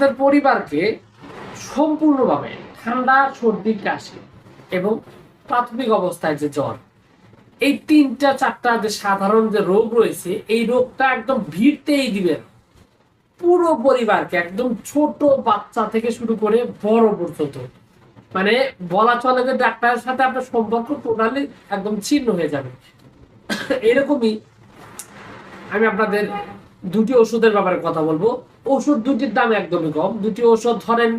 আপনার পরিবারকে সম্পূর্ণভাবে ঠান্ডা, সর্দি, কাশি এবং প্রাথমিক অবস্থায় যে জ্বর, এই তিনটা, চারটা যে সাধারণ যে রোগ রয়েছে, এই রোগটা একদম ভিড়তেই দিবেন পুরো পরিবারকে, একদম ছোট বাচ্চা থেকে শুরু করে বড় পর্যন্ত। মানে বলা চলে যে ডাক্তারের সাথে আপনার সম্পর্ক টোটালি একদম ছিন্ন হয়ে যাবে। এরকমই আমি আপনাদের দুটি ওষুধের ব্যাপারে কথা বলব। ওষুধ দুটির দাম একদমই কম। দুটি ওষুধ ধরেন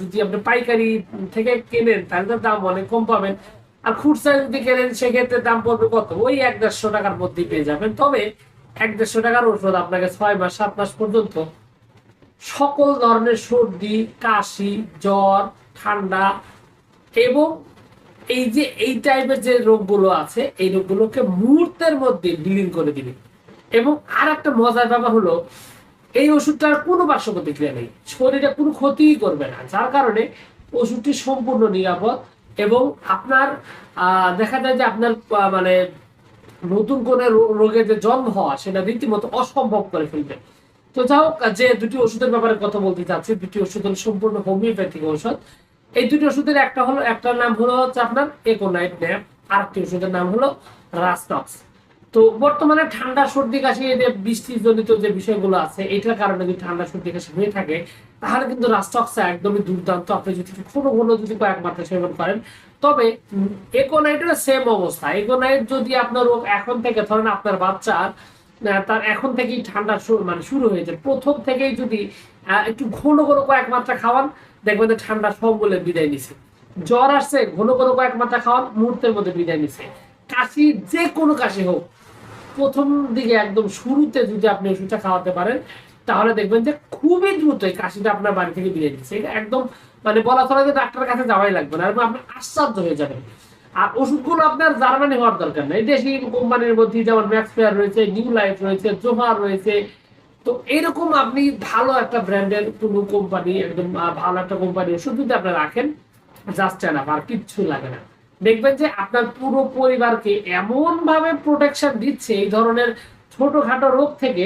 যদি আপনি পাইকারি থেকে কেনেন, তাহলে দাম অনেক কম পাবেন। আর খুচরা যদি কেনেন, সেক্ষেত্রে দাম পড়বে কত? ওই এক দেড়শো টাকার মধ্যেই পেয়ে যাবেন। তবে এক দেড়শো টাকার ওষুধ আপনাকে ছয় মাস, সাত মাস পর্যন্ত সকল ধরনের সর্দি, কাশি, জ্বর, ঠান্ডা এবং এই যে, এই টাইপের যে রোগগুলো আছে, এই রোগগুলোকে মুহূর্তের মধ্যে বিলীন করে দিবে। এবং আর একটা মজার ব্যাপার হলো, এই ওষুধটার কোনো পার্শ্ব প্রতিক্রিয়া নেই। শরীরে কোনো ক্ষতিই করবে না, যার কারণে ওষুধটি সম্পূর্ণ নিরাপদ এবং আপনার দেখা যায় যে আপনার মানে নতুন রো- রোগের যে জন্ম হওয়া, সেটা রীতিমতো অসম্ভব করে ফেলবে। তো যাই হোক, যে দুটি ওষুধের ব্যাপারে কথা বলতে চাচ্ছি, দুটি ওষুধ হলো সম্পূর্ণ হোমিওপ্যাথিক ঔষধ। এই দুটি ওষুধের একটা হলো, একটার নাম হলো হচ্ছে আপনার একোনাইট ন্যাপ আর একটি ওষুধের নাম হলো রাস্টক্স তো বর্তমানে ঠান্ডা, সর্দি, কাশি যে বৃষ্টি জনিত যে বিষয়গুলো আছে, এটার কারণে যদি ঠান্ডা, সর্দি, কাশি হয়ে থাকে, তাহলে কিন্তু রাস্টক্সা একদমই দুর্দান্ত। আপনি যদি কোনো কোনো যদি কয়েক মাত্রা সেবন করেন, তবে একোনাইটের সেম অবস্থা। একোনাইট যদি আপনার এখন থেকে, ধরেন আপনার বাচ্চার তার এখন থেকেই ঠান্ডা মানে শুরু হয়েছে প্রথম থেকেই যদি একটু ঘন ঘন কয়েক মাত্রা খাওয়ান, দেখবেন ঠান্ডা সব বলে বিদায় নিছে। জ্বর আসছে, ঘন ঘন কয়েক মাত্রা খাওয়ান, মুহূর্তের মধ্যে বিদায় নিছে। কাশি, যে কোনো কাশি হোক প্রথম দিকে একদম শুরুতে যদি আপনি ওষুধটা খাওয়াতে পারেন, তাহলে দেখবেন যে খুবই দ্রুত এই কাশিটা আপনার বাড়ি থেকে বিদায় দিচ্ছে এটা একদম মানে বলা চলে যে ডাক্তারের কাছে যাওয়াই লাগবে না এবং আপনি আশ্চর্য হয়ে যাবেন। আর ওষুধগুলো আপনার জার্মানি হওয়ার দরকার নেই। দেশি কোম্পানির মধ্যে যেমন ম্যাক্সফেয়ার রয়েছে, নিউ লাইফ রয়েছে, জোহার রয়েছে। তো এরকম আপনি ভালো একটা ব্র্যান্ডের কোনো কোম্পানি, একদম ভালো একটা কোম্পানি ওষুধ যদি আপনি রাখেন, জাস্ট এনাফ, আর কিচ্ছু লাগে না। দেখবেন যে আপনার পুরো পরিবারকে এমন ভাবে প্রোটেকশন দিচ্ছে এই ধরনের ছোটখাটো রোগ থেকে।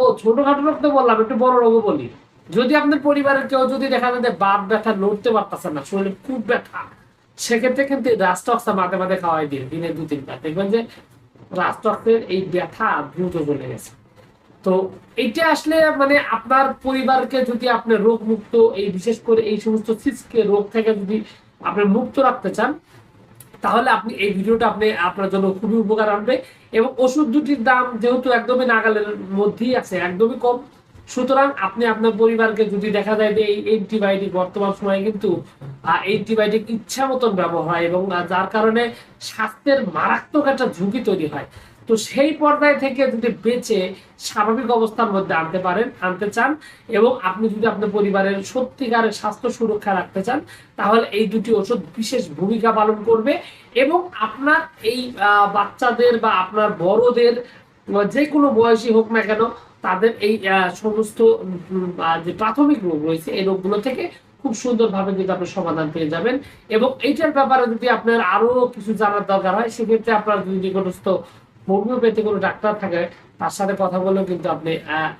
ও ছোটখাটো রোগ তো বললাম, একটু বড় রোগও বলি। যদি আপনার পরিবারের কেউ যদি দেখা যায় বাপ ব্যথা লড়তে পারতেছে না, শরীরে খুব ব্যথা, সেক্ষেত্রে কিন্তু রাস্টক্সা মাঝে মাঝে খাওয়াই দিন দিনে দু, তিনবার। দেখবেন যে রাস্টক্সের এই ব্যথা দ্রুত চলে গেছে। তো এইটা আসলে মানে আপনার পরিবারকে যদি আপনি রোগ মুক্ত এই বিশেষ করে এই সমস্ত সিসকে রোগ থেকে যদি আপনি মুক্ত রাখতে চান তাহলে আপনি এই ভিডিওটা আপনি আপনার জন্য খুবই উপকার আনবে। এবং ওষুধ দুটির দাম যেহেতু একদমই নাগালের মধ্যেই আছে, একদমই কম। সুতরাং আপনি আপনার পরিবারকে যদি দেখা যায় যে এই অ্যান্টিবায়োটিক বর্তমান সময়ে কিন্তু অ্যান্টিবায়োটিক ইচ্ছা মতন ব্যবহার হয় এবং যার কারণে স্বাস্থ্যের মারাত্মক একটা ঝুঁকি তৈরি হয়। তো সেই পর্যায় থেকে যদি বেঁচে স্বাভাবিক অবস্থার মধ্যে আনতে পারেন, আনতে চান এবং আপনি যদি আপনার পরিবারের সত্যিকারের স্বাস্থ্য সুরক্ষা রাখতে চান, তাহলে এই দুটি ওষুধ বিশেষ ভূমিকা পালন করবে এবং আপনার এই বাচ্চাদের বা আপনার বড়দের যে কোনো বয়সী হোক না কেন, তাদের এই সমস্ত যে প্রাথমিক রোগ রয়েছে, এই রোগগুলো থেকে খুব সুন্দরভাবে কিন্তু আপনি সমাধান পেয়ে যাবেন এবং এইটার ব্যাপারে যদি আপনার আরও কিছু জানার দরকার হয়, সেক্ষেত্রে আপনার যদি নিকটস্থ হোমিওপ্যাথি কোনো ডাক্তার থাকে, তার সাথে কথা বলেও কিন্তু আপনি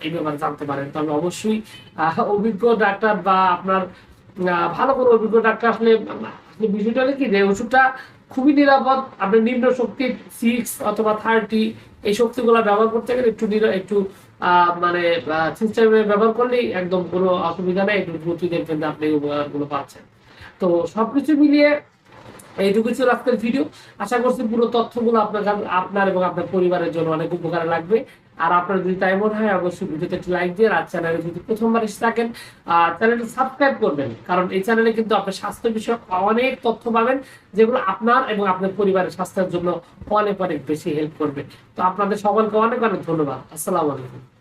এই ব্যাপারে জানতে পারেন। তবে অবশ্যই অভিজ্ঞ ডাক্তার বা আপনার ভালো কোনো অভিজ্ঞ ডাক্তার আসলে বিষয়টা হলো কি যে ওষুধটা খুবই নিরাপদ, আপনি নিম্ন শক্তি সিক্স অথবা থার্টি এই শক্তিগুলো ব্যবহার করতে গেলে একটু একটু মানে সিস্টেমে ব্যবহার করলেই একদম কোনো অসুবিধা নেই, একটু দ্রুতই দেখবেন আপনি উপকারগুলো পাচ্ছেন। তো সবকিছু মিলিয়ে এইটুকু ছিল আজকের ভিডিও আশা করছি পুরো তথ্যগুলো আপনার আপনার এবং আপনার পরিবারের জন্য অনেক উপকারে লাগবে। আর আপনার যদি তাই মনে হয়, অবশ্যই ভিডিওতে একটি লাইক দিয়ে আর চ্যানেলে যদি প্রথমবার এসে থাকেন চ্যানেলটি সাবস্ক্রাইব করবেন। কারণ এই চ্যানেলে কিন্তু আপনার স্বাস্থ্য বিষয়ক অনেক তথ্য পাবেন, যেগুলো আপনার এবং আপনার পরিবারের স্বাস্থ্যের জন্য অনেক অনেক বেশি হেল্প করবে। তো আপনাদের সকলকে অনেক অনেক ধন্যবাদ। আসসালামু আলাইকুম।